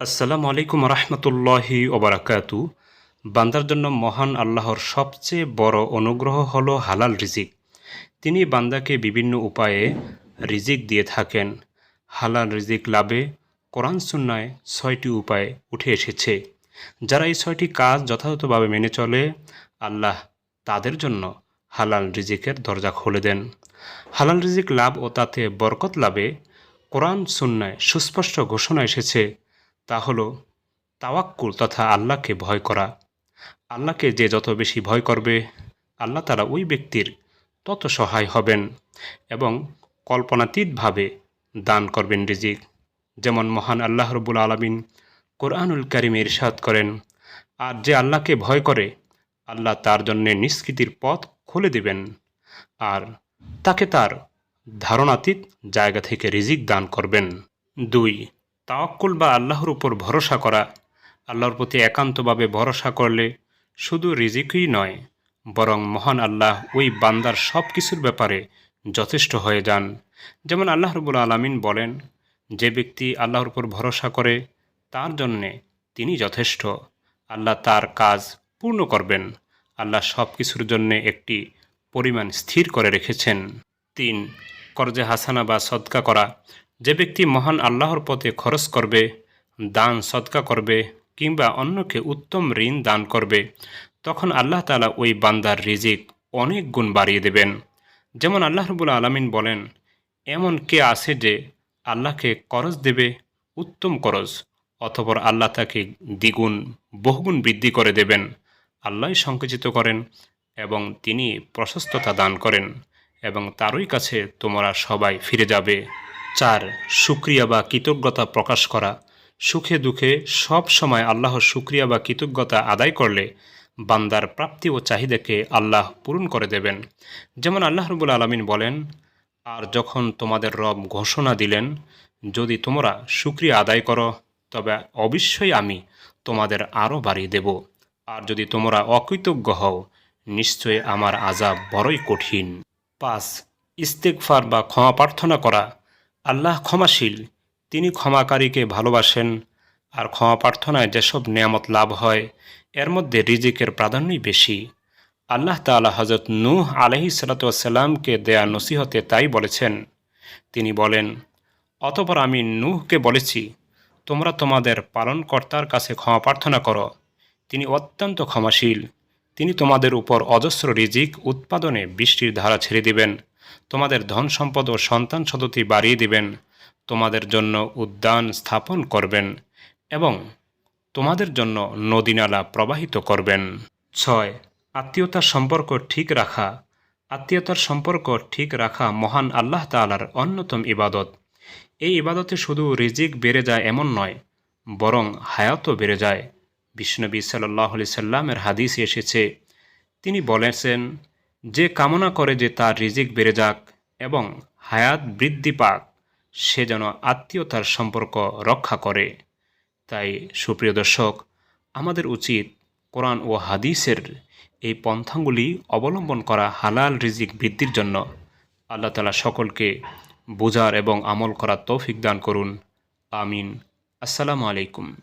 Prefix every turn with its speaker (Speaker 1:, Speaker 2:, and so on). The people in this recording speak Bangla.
Speaker 1: আসসালামু আলাইকুম রহমতুল্লাহি ওবরাকাতু বান্দার জন্য মহান আল্লাহর সবচেয়ে বড় অনুগ্রহ হলো হালাল রিজিক। তিনি বান্দাকে বিভিন্ন উপায়ে রিজিক দিয়ে থাকেন। হালাল রিজিক লাভে কোরআন সুন্নায় ছয়টি উপায় উঠে এসেছে। যারা এই ছয়টি কাজ যথাযথভাবে মেনে চলে, আল্লাহ তাদের জন্য হালাল রিজিকের দরজা খুলে দেন। হালাল রিজিক লাভ ও তাতে বরকত লাভে কোরআন সুন্নায় সুস্পষ্ট ঘোষণা এসেছে। তা হলো তাওয়াক্কুল তথা আল্লাহকে ভয় করা। আল্লাহকে যে যত বেশি ভয় করবে, আল্লাহ তারা ওই ব্যক্তির তত সহায় হবেন এবং কল্পনাতীতভাবে দান করবেন রিজিক। যেমন মহান আল্লাহ রবুল আলমিন কোরআনুল কারিমে ইরশাদ করেন, আর যে আল্লাহকে ভয় করে, আল্লাহ তার জন্যে নিষ্কৃতির পথ খুলে দিবেন আর তাকে তার ধারণাতীত জায়গা থেকে রিজিক দান করবেন। দুই তাওয়াক্কুল বা আল্লাহর উপর ভরসা করা, আল্লাহর প্রতি একান্তভাবে ভরসা করলে শুধু রিজিকই নয়, বরং মহান আল্লাহ ওই বান্দার সব কিছুর ব্যাপারে যথেষ্ট হয়ে যান। যেমন আল্লাহ রবুল আলমিন বলেন, যে ব্যক্তি আল্লাহর উপর ভরসা করে, তার জন্যে তিনি যথেষ্ট। আল্লাহ তার কাজ পূর্ণ করবেন। আল্লাহ সব কিছুর জন্যে একটি পরিমাণ স্থির করে রেখেছেন। তিন, কর্জে হাসানা বা সদকা করা যে ব্যক্তি মহান আল্লাহর পথে খরচ করবে, দান সদকা করবে কিংবা অন্যকে উত্তম ঋণ দান করবে, তখন আল্লাহ তালা ওই বান্দার রিজিক অনেক গুণ বাড়িয়ে দেবেন। যেমন আল্লাহ রবুল আলমিন বলেন, এমন কে আছে যে আল্লাহকে করজ দেবে উত্তম করজ অতপর আল্লাহ তাকে দ্বিগুণ, বহুগুণ বৃদ্ধি করে দেবেন। আল্লাহ সংকুচিত করেন এবং তিনি প্রশস্ততা দান করেন এবং তারই কাছে তোমরা সবাই ফিরে যাবে। চার সুক্রিয়া বা কৃতজ্ঞতা প্রকাশ করা। সুখে দুঃখে সব সময় আল্লাহর সুক্রিয়া বা কৃতজ্ঞতা আদায় করলে বান্দার প্রাপ্তি ও চাহিদাকে আল্লাহ পূরণ করে দেবেন। যেমন আল্লাহ রবুল আলমিন বলেন, আর যখন তোমাদের রব ঘোষণা দিলেন, যদি তোমরা সুক্রিয়া আদায় করো, তবে অবশ্যই আমি তোমাদের আরও বাড়িয়ে দেব। আর যদি তোমরা অকৃতজ্ঞ হও, নিশ্চয় আমার আজাব বড়ই কঠিন। পাঁচ ইস্তেকফার বা ক্ষমা প্রার্থনা করা। আল্লাহ ক্ষমাশীল, তিনি ক্ষমাকারীকে ভালোবাসেন, আর ক্ষমা প্রার্থনায় যেসব নিয়ামত লাভ হয়, এর মধ্যে রিজিকের প্রাধান্যই বেশি। আল্লাহ তালা হজরত নূহ আলহি সালাতামকে দেয়া নসিহতে তাই বলেছেন। তিনি বলেন, অতপর আমি নূহকে বলেছি, তোমরা তোমাদের পালনকর্তার কাছে ক্ষমা প্রার্থনা করো। তিনি অত্যন্ত ক্ষমাশীল, তিনি তোমাদের উপর অজস্র রিজিক উৎপাদনে বৃষ্টির ধারা ছেড়ে দিবেন। তোমাদের ধন সম্পদ ও সন্তান সদতি বাড়িয়ে দিবেন, তোমাদের জন্য উদ্যান স্থাপন করবেন এবং তোমাদের জন্য নদীনালা প্রবাহিত করবেন। ছয়, আত্মীয়তার সম্পর্ক ঠিক রাখা। আত্মীয়তার সম্পর্ক ঠিক রাখা মহান আল্লাহ তালার অন্যতম ইবাদত। এই ইবাদতে শুধু রিজিক বেড়ে যায় এমন নয়, বরং হায়াতও বেড়ে যায়। বিষ্ণবী সাল্লাহ সাল্লামের হাদিস এসেছে, তিনি বলেছেন যে কামনা করে যে তার রিজিক বেড়ে যাক এবং হায়াত বৃদ্ধি পাক, সে যেন আত্মীয়তার সম্পর্ক রক্ষা করে। তাই, সুপ্রিয় দর্শক, আমাদের উচিত কোরআন ও হাদিসের এই পন্থাগুলি অবলম্বন করা হালাল রিজিক বৃদ্ধির জন্য। আল্লাহ তালা সকলকে বোঝার এবং আমল করার তৌফিক দান করুন। আমিন। আসসালামু আলাইকুম।